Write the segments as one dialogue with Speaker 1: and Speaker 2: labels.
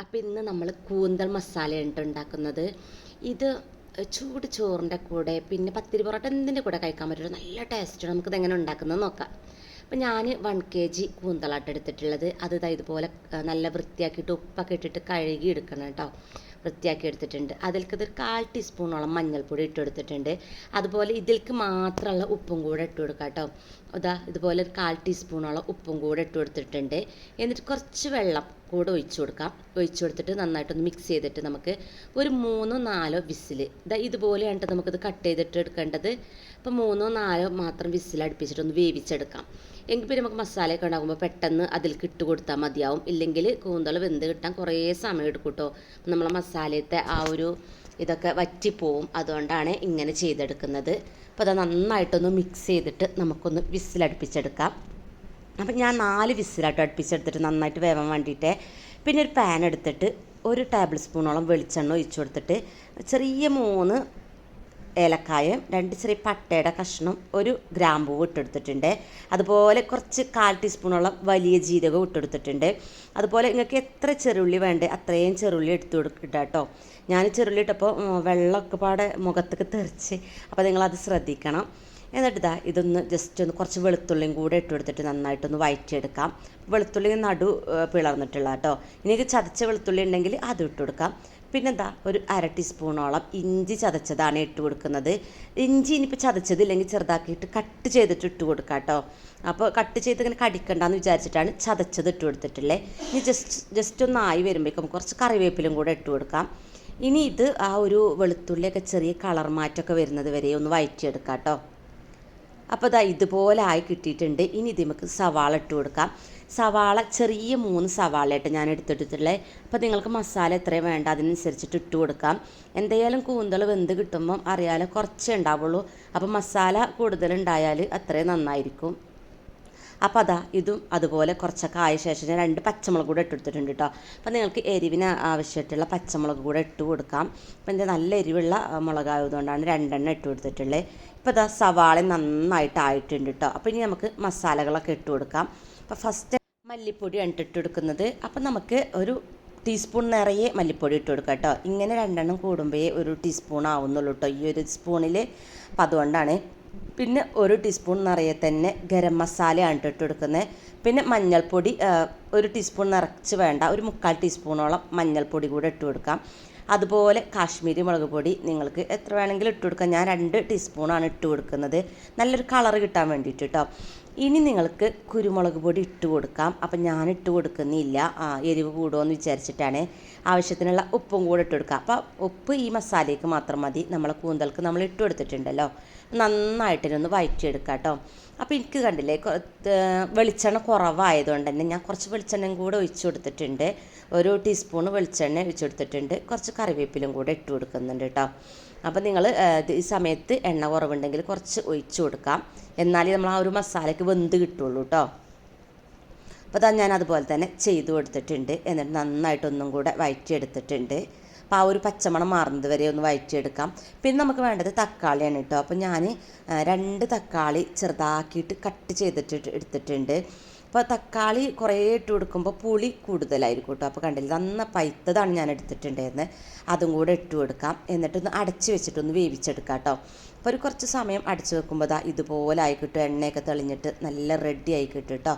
Speaker 1: അപ്പോൾ ഇന്ന് നമ്മൾ കൂന്തൽ മസാലയാണ് ഉണ്ടാക്കുന്നത്. ഇത് ചൂട് ചോറിന്റെ കൂടെ പിന്നെ പത്തിരി പൊറോട്ട എന്തിന്റെ കൂടെ കഴിക്കാൻ പറ്റുള്ളൂ നല്ല ടേസ്റ്റ് നമുക്കിത് എങ്ങനെ ഉണ്ടാക്കുന്നത് നോക്കാം. അപ്പം ഞാൻ വൺ കെ ജി കൂന്തളാട്ട് എടുത്തിട്ടുള്ളത്. അത് ഇതുപോലെ നല്ല വൃത്തിയാക്കിയിട്ട് ഉപ്പൊക്കെ ഇട്ടിട്ട് കഴുകി എടുക്കണം കേട്ടോ വൃത്തിയാക്കി എടുത്തിട്ടുണ്ട്. അതിലേക്ക് ഒരു കാൽ ടീസ്പൂണോളം മഞ്ഞൾപ്പൊടി ഇട്ട് കൊടുത്തിട്ടുണ്ട്. അതുപോലെ ഇതിലേക്ക് മാത്രമുള്ള ഉപ്പും കൂടെ ഇട്ട് കൊടുക്കാം കേട്ടോ ഇതാ ഇതുപോലെ ഒരു കാൽ ടീസ്പൂണോളം ഉപ്പും കൂടെ ഇട്ട് കൊടുത്തിട്ടുണ്ട്. എന്നിട്ട് കുറച്ച് വെള്ളം കൂടെ ഒഴിച്ചു കൊടുക്കാം. ഒഴിച്ചു കൊടുത്തിട്ട് നന്നായിട്ടൊന്ന് മിക്സ് ചെയ്തിട്ട് നമുക്ക് ഒരു മൂന്നോ നാലോ വിസിൽ. ഇതാ ഇതുപോലെയാണ് ട്ടോ നമുക്കിത് കട്ട് ചെയ്തിട്ട് എടുക്കേണ്ടത്. അപ്പോൾ മൂന്നോ നാലോ മാത്രം വിസിൽ അടുപ്പിച്ചിട്ടൊന്ന് വേവിച്ചെടുക്കാം. എങ്കിൽ പിന്നെ നമുക്ക് മസാലയൊക്കെ ഉണ്ടാകുമ്പോൾ പെട്ടെന്ന് അതിലേക്ക് ഇട്ട് കൊടുത്താൽ മതിയാവും. ഇല്ലെങ്കിൽ കൂന്തൾ വെന്ത് കിട്ടാൻ കുറേ സമയം എടുക്കും കേട്ടോ നമ്മളെ മസാലയത്തെ ആ ഒരു ഇതൊക്കെ വറ്റിപ്പോവും. അതുകൊണ്ടാണ് ഇങ്ങനെ ചെയ്തെടുക്കുന്നത്. അപ്പോൾ അത് നന്നായിട്ടൊന്ന് മിക്സ് ചെയ്തിട്ട് നമുക്കൊന്ന് വിസിലടുപ്പിച്ചെടുക്കാം അപ്പം ഞാൻ നാല് വിസിലാട്ടോ അടുപ്പിച്ചെടുത്തിട്ട് നന്നായിട്ട് വേവാൻ വേണ്ടിയിട്ട്. പിന്നെ ഒരു പാൻ എടുത്തിട്ട് ഒരു ടേബിൾ സ്പൂണോളം വെളിച്ചെണ്ണ ഒഴിച്ചു കൊടുത്തിട്ട് ചെറിയ മൂന്ന് ഏലക്കായും രണ്ട് ചെറിയ പട്ടയുടെ കഷ്ണം ഒരു ഗ്രാമ്പൂ ഇട്ടെടുത്തിട്ടുണ്ട്. അതുപോലെ കുറച്ച് കാൽ ടീസ്പൂണോളം വലിയ ജീരകം ഇട്ടെടുത്തിട്ടുണ്ട്. അതുപോലെ നിങ്ങൾക്ക് എത്ര ചെറുള്ളി വേണ്ടേ അത്രയും ചെറുള്ളി എടുത്തു കൊടുക്കട്ടോ കേട്ടോ. ഞാൻ ചെറുള്ളി ഇട്ടപ്പോൾ വെള്ളമൊക്കെ പാടെ മുഖത്തേക്ക് തെറിച്ച്. അപ്പോൾ നിങ്ങളത് ശ്രദ്ധിക്കണം. എന്നിട്ട് ഇതാ ഇതൊന്ന് ജസ്റ്റ് ഒന്ന് കുറച്ച് വെളുത്തുള്ളിയും കൂടെ ഇട്ട് കൊടുത്തിട്ട് നന്നായിട്ടൊന്ന് വഴറ്റിയെടുക്കാം വെളുത്തുള്ളി നടു പിളർന്നിട്ടുള്ള കേട്ടോ ഇനി ചതച്ച വെളുത്തുള്ളി ഉണ്ടെങ്കിൽ അത് ഇട്ട് കൊടുക്കാം. പിന്നെന്താ ഒരു അര ടീസ്പൂണോളം ഇഞ്ചി ചതച്ചതാണ് ഇട്ട് കൊടുക്കുന്നത്. ഇഞ്ചി ഇനിയിപ്പോൾ ചതച്ചതില്ലെങ്കിൽ ചെറുതാക്കിയിട്ട് കട്ട് ചെയ്തിട്ട് ഇട്ട് കൊടുക്കാം കേട്ടോ അപ്പോൾ കട്ട് ചെയ്ത് ഇങ്ങനെ കടിക്കണ്ടെന്ന് വിചാരിച്ചിട്ടാണ് ചതച്ചത് ഇട്ട് കൊടുത്തിട്ടുള്ളത് ഇനി ജസ്റ്റ് ജസ്റ്റ് ഒന്ന് ആയി വരുമ്പോഴേക്കും കുറച്ച് കറിവേപ്പിലും കൂടെ ഇട്ട് കൊടുക്കാം. ഇനി ഇത് ആ ഒരു വെളുത്തുള്ളിയൊക്കെ ചെറിയ കളർ മാറ്റമൊക്കെ വരുന്നത് വരെ ഒന്ന് വഴറ്റിയെടുക്കാം കേട്ടോ അപ്പോൾ ഇതാ ഇതുപോലെ ആയി കിട്ടിയിട്ടുണ്ട്. ഇനി ഇത് നമുക്ക് സവാള ഇട്ട് കൊടുക്കാം. സവാള ചെറിയ മൂന്ന് സവാളയായിട്ട് ഞാൻ എടുത്തിട്ടുള്ളത് അപ്പോൾ നിങ്ങൾക്ക് മസാല എത്രയും വേണ്ട അതിനനുസരിച്ചിട്ട് ഇട്ട് കൊടുക്കാം. എന്തായാലും കൂന്തൽ വെന്ത് കിട്ടുമ്പം അറിയാലോ കുറച്ചേ ഉണ്ടാവുള്ളൂ. അപ്പോൾ മസാല കൂടുതലുണ്ടായാൽ അത്രയും നന്നായിരിക്കും. അപ്പോൾ അതാ ഇതും അതുപോലെ കുറച്ചൊക്കെ ആയ ശേഷം ഞാൻ രണ്ട് പച്ചമുളക് കൂടെ ഇട്ടെടുത്തിട്ടുണ്ട് കേട്ടോ. അപ്പോൾ നിങ്ങൾക്ക് എരിവിന് ആവശ്യമായിട്ടുള്ള പച്ചമുളക് കൂടെ ഇട്ട് കൊടുക്കാം. അപ്പോൾ എന്റെ നല്ല എരിവുള്ള മുളകായതുകൊണ്ടാണ് രണ്ടെണ്ണം ഇട്ട് കൊടുത്തിട്ടുള്ളത് ഇപ്പോൾ ഇതാ സവാള നന്നായിട്ട് ആയിട്ടുണ്ട് കേട്ടോ. അപ്പോൾ ഇനി നമുക്ക് മസാലകളൊക്കെ ഇട്ട് കൊടുക്കാം. അപ്പോൾ ഫസ്റ്റ് മല്ലിപ്പൊടിയാണ് ഇട്ട് കൊടുക്കുന്നത്. അപ്പോൾ നമുക്ക് ഒരു ടീസ്പൂൺ നിറയെ മല്ലിപ്പൊടി ഇട്ട് കൊടുക്കാം കേട്ടോ. ഇങ്ങനെ രണ്ടെണ്ണം കൂടുമ്പോഴേ ഒരു ടീസ്പൂൺ ആവുന്നുള്ളൂ കേട്ടോ ഈ ഒരു സ്പൂണിൽ അപ്പോൾ അതുകൊണ്ടാണ് പിന്നെ ഒരു ടീസ്പൂൺ നിറയെ തന്നെ ഗരം മസാലയാണ് ഇട്ട് കൊടുക്കുന്നത് പിന്നെ മഞ്ഞൾപ്പൊടി ഒരു ടീസ്പൂൺ നിറച്ച് വേണ്ട ഒരു മുക്കാൽ ടീസ്പൂണോളം മഞ്ഞൾപ്പൊടി കൂടെ ഇട്ട് കൊടുക്കാം. അതുപോലെ കാശ്മീരി മുളക് പൊടി നിങ്ങൾക്ക് എത്ര വേണമെങ്കിലും ഇട്ട് കൊടുക്കാം. ഞാൻ രണ്ട് ടീസ്പൂണാണ് ഇട്ട് കൊടുക്കുന്നത്. നല്ലൊരു കളർ കിട്ടാൻ വേണ്ടിയിട്ട് കേട്ടോ ഇനി നിങ്ങൾക്ക് കുരുമുളക് പൊടി ഇട്ട് കൊടുക്കാം. അപ്പം ഞാൻ ഇട്ട് കൊടുക്കുന്നില്ല എരിവ് കൂടുമെന്ന് വിചാരിച്ചിട്ടാണ് ആവശ്യത്തിനുള്ള ഉപ്പും കൂടെ ഇട്ട് കൊടുക്കുക. അപ്പോൾ ഉപ്പ് ഈ മസാലയ്ക്ക് മാത്രം മതി. നമ്മളെ കൂന്തൽക്ക് നമ്മൾ ഇട്ട് കൊടുത്തിട്ടുണ്ടല്ലോ. നന്നായിട്ടിനൊന്ന് വഴറ്റിയെടുക്കാം കേട്ടോ. അപ്പോൾ എനിക്ക് കണ്ടില്ലേ വെളിച്ചെണ്ണ കുറവായതുകൊണ്ട് തന്നെ ഞാൻ കുറച്ച് വെളിച്ചെണ്ണയും കൂടെ ഒഴിച്ച് കൊടുത്തിട്ടുണ്ട്. ഒരു ടീസ്പൂൺ വെളിച്ചെണ്ണ ഒഴിച്ച് കൊടുത്തിട്ടുണ്ട്. കുറച്ച് കറിവേപ്പിലും കൂടെ ഇട്ട് കൊടുക്കുന്നുണ്ട് കേട്ടോ. അപ്പോൾ നിങ്ങൾ ഈ സമയത്ത് എണ്ണ കുറവുണ്ടെങ്കിൽ കുറച്ച് ഒഴിച്ചു കൊടുക്കാം. എന്നാലേ നമ്മൾ ആ ഒരു മസാലയ്ക്ക് വെന്ത് കിട്ടുള്ളൂ കേട്ടോ അപ്പോൾ ഞാൻ അതുപോലെ തന്നെ ചെയ്തു കൊടുത്തിട്ടുണ്ട്. എന്നിട്ട് നന്നായിട്ടൊന്നും കൂടെ വഴറ്റിയെടുത്തിട്ടുണ്ട് അപ്പോൾ ആ ഒരു പച്ചമണം മാറുന്നത് വരെ ഒന്ന് വഴറ്റിയെടുക്കാം പിന്നെ നമുക്ക് വേണ്ടത് തക്കാളിയാണ് കേട്ടോ അപ്പോൾ ഞാൻ രണ്ട് തക്കാളി ചെറുതാക്കിയിട്ട് കട്ട് ചെയ്തിട്ട് എടുത്തിട്ടുണ്ട്. അപ്പോൾ തക്കാളി കുറേ ഇട്ട് കൊടുക്കുമ്പോൾ പുളി കൂടുതലായിരിക്കും കേട്ടോ അപ്പോൾ കണ്ടില്ല നന്ന പൈത്തതാണ് ഞാൻ എടുത്തിട്ടുണ്ടായിരുന്നത് അതും കൂടെ ഇട്ട് കൊടുക്കാം. എന്നിട്ടൊന്ന് അടച്ച് വെച്ചിട്ടൊന്ന് വേവിച്ചെടുക്കാം കേട്ടോ അപ്പോൾ ഒരു കുറച്ച് സമയം അടച്ച് വെക്കുമ്പോൾ ഇതുപോലെ ആയി കിട്ടും. എണ്ണയൊക്കെ തെളിഞ്ഞിട്ട് നല്ല റെഡി ആയി കിട്ടും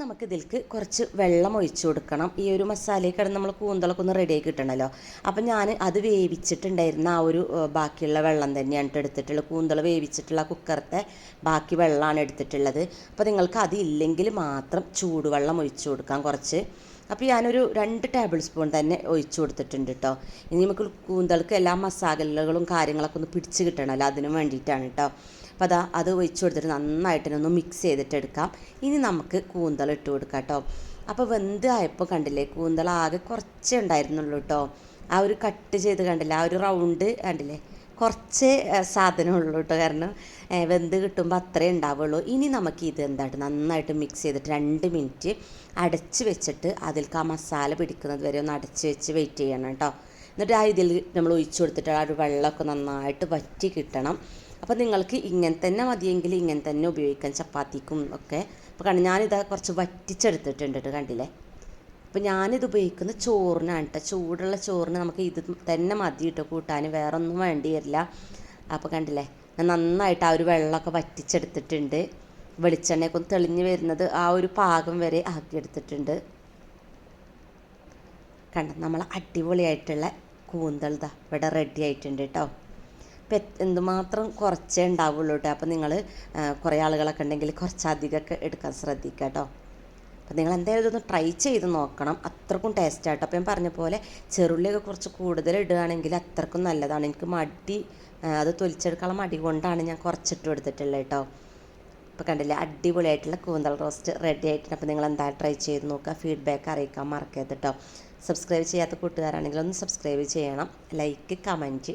Speaker 1: നമുക്ക് ഇതിലേക്ക് കുറച്ച് വെള്ളം ഒഴിച്ചു കൊടുക്കണം. ഈ ഒരു മസാലയിൽ കിടന്ന് നമ്മൾ കൂന്തളൊക്കെ ഒന്ന് റെഡിയായി കിട്ടണമല്ലോ അപ്പം ഞാൻ അത് വേവിച്ചിട്ടുണ്ടായിരുന്ന ആ ഒരു ബാക്കിയുള്ള വെള്ളം തന്നെയാണ് എടുത്തിട്ടുള്ളത്. കൂന്തൾ വേവിച്ചിട്ടുള്ള കുക്കറത്തെ ബാക്കി വെള്ളമാണ് എടുത്തിട്ടുള്ളത്. അപ്പോൾ നിങ്ങൾക്ക് അതില്ലെങ്കിൽ മാത്രം ചൂടുവെള്ളം ഒഴിച്ചു കൊടുക്കാം കുറച്ച്. അപ്പോൾ ഞാനൊരു രണ്ട് ടേബിൾ സ്പൂൺ തന്നെ ഒഴിച്ചു കൊടുത്തിട്ടുണ്ട് കേട്ടോ ഇനി നമുക്ക് കൂന്തൾക്ക് എല്ലാ മസാലകളും കാര്യങ്ങളൊക്കെ ഒന്ന് പിടിച്ച് കിട്ടണമല്ലോ അതിന് വേണ്ടിയിട്ടാണ് കേട്ടോ അപ്പോൾ അതാ അത് ഒഴിച്ചു കൊടുത്തിട്ട് നന്നായിട്ട് ഒന്ന് മിക്സ് ചെയ്തിട്ട് എടുക്കാം. ഇനി നമുക്ക് കൂന്തൽ ഇട്ട് കൊടുക്കാം കേട്ടോ അപ്പോൾ വെന്ത് ആയപ്പോൾ കണ്ടില്ലേ കൂന്തൽ ആകെ കുറച്ചേ ഉണ്ടായിരുന്നുള്ളൂ കേട്ടോ ആ ഒരു കട്ട് ചെയ്ത് കണ്ടില്ലേ ആ ഒരു റൗണ്ട് കണ്ടില്ലേ കുറച്ച് സാധനം ഉള്ളൂ കേട്ടോ കാരണം വെന്ത് കിട്ടുമ്പോൾ അത്രേ ഉണ്ടാവുള്ളൂ. ഇനി നമുക്ക് ഇത് എന്തായിട്ട് നന്നായിട്ട് മിക്സ് ചെയ്തിട്ട് രണ്ട് മിനിറ്റ് അടച്ച് വെച്ചിട്ട് അതിൽക്ക് ആ മസാല പിടിക്കുന്നത് വരെ ഒന്ന് അടച്ച് വെച്ച് വെയിറ്റ് ചെയ്യണം കേട്ടോ എന്നിട്ട് ആ ഇതിൽ നമ്മൾ ഒഴിച്ചു കൊടുത്തിട്ട് ആ ഒരു വെള്ളമൊക്കെ നന്നായിട്ട് വറ്റി കിട്ടണം. അപ്പോൾ നിങ്ങൾക്ക് ഇങ്ങനെ തന്നെ മതിയെങ്കിൽ ഇങ്ങനെ തന്നെ ഉപയോഗിക്കാം ചപ്പാത്തിക്കും ഒക്കെ. അപ്പോൾ കണ്ട് ഞാനിതാ കുറച്ച് വറ്റിച്ചെടുത്തിട്ടുണ്ട് കണ്ടില്ലേ? അപ്പോൾ ഞാനിത് ഉപയോഗിക്കുന്ന ചോറിനാണ് കേട്ടോ ചൂടുള്ള ചോറിന് നമുക്ക് ഇത് തന്നെ മതി കേട്ടോ കൂട്ടാൻ. വേറെ ഒന്നും വേണ്ടി വരില്ല അപ്പോൾ കണ്ടില്ലേ ഞാൻ നന്നായിട്ട് ആ ഒരു വെള്ളമൊക്കെ വറ്റിച്ചെടുത്തിട്ടുണ്ട്. വെളിച്ചെണ്ണയൊക്കെ ഒന്ന് തെളിഞ്ഞ് വരുന്നത് ആ ഒരു പാകം വരെ ആക്കിയെടുത്തിട്ടുണ്ട്. കണ്ട നമ്മൾ അടിപൊളിയായിട്ടുള്ള കൂന്തൽ ദാ ഇവിടെ റെഡി ആയിട്ടുണ്ട് കേട്ടോ എന്തുമാത്രം കുറച്ചേ ഉണ്ടാവുള്ളൂ കേട്ടോ അപ്പോൾ നിങ്ങൾ കുറേ ആളുകളൊക്കെ ഉണ്ടെങ്കിൽ കുറച്ചധികമൊക്കെ എടുക്കാൻ ശ്രദ്ധിക്കുക കേട്ടോ അപ്പോൾ നിങ്ങൾ എന്തായാലും ഇതൊന്ന് ട്രൈ ചെയ്ത് നോക്കണം. അത്രക്കും ടേസ്റ്റ് ആട്ടോ അപ്പോൾ ഞാൻ പറഞ്ഞ പോലെ ചെറുള്ളിയൊക്കെ കുറച്ച് കൂടുതൽ ഇടുകയാണെങ്കിൽ അത്രക്കും നല്ലതാണ്. എനിക്ക് മടി അത് തൊലിച്ചെടുക്കാനുള്ള മടി കൊണ്ടാണ് ഞാൻ കുറച്ചിട്ട് എടുത്തിട്ടുള്ളത് കേട്ടോ ഇപ്പോൾ കണ്ടില്ലേ അടിപൊളിയായിട്ടുള്ള കൂന്തൽ റോസ്റ്റ് റെഡി ആയിട്ടുണ്ട്. അപ്പോൾ നിങ്ങൾ എന്തായാലും ട്രൈ ചെയ്ത് നോക്കുക. ഫീഡ്ബാക്ക് അറിയിക്കാൻ മറക്കരുത് കേട്ടോ സബ്സ്ക്രൈബ് ചെയ്യാത്ത കൂട്ടുകാരാണെങ്കിൽ ഒന്ന് സബ്സ്ക്രൈബ് ചെയ്യണം. Like comment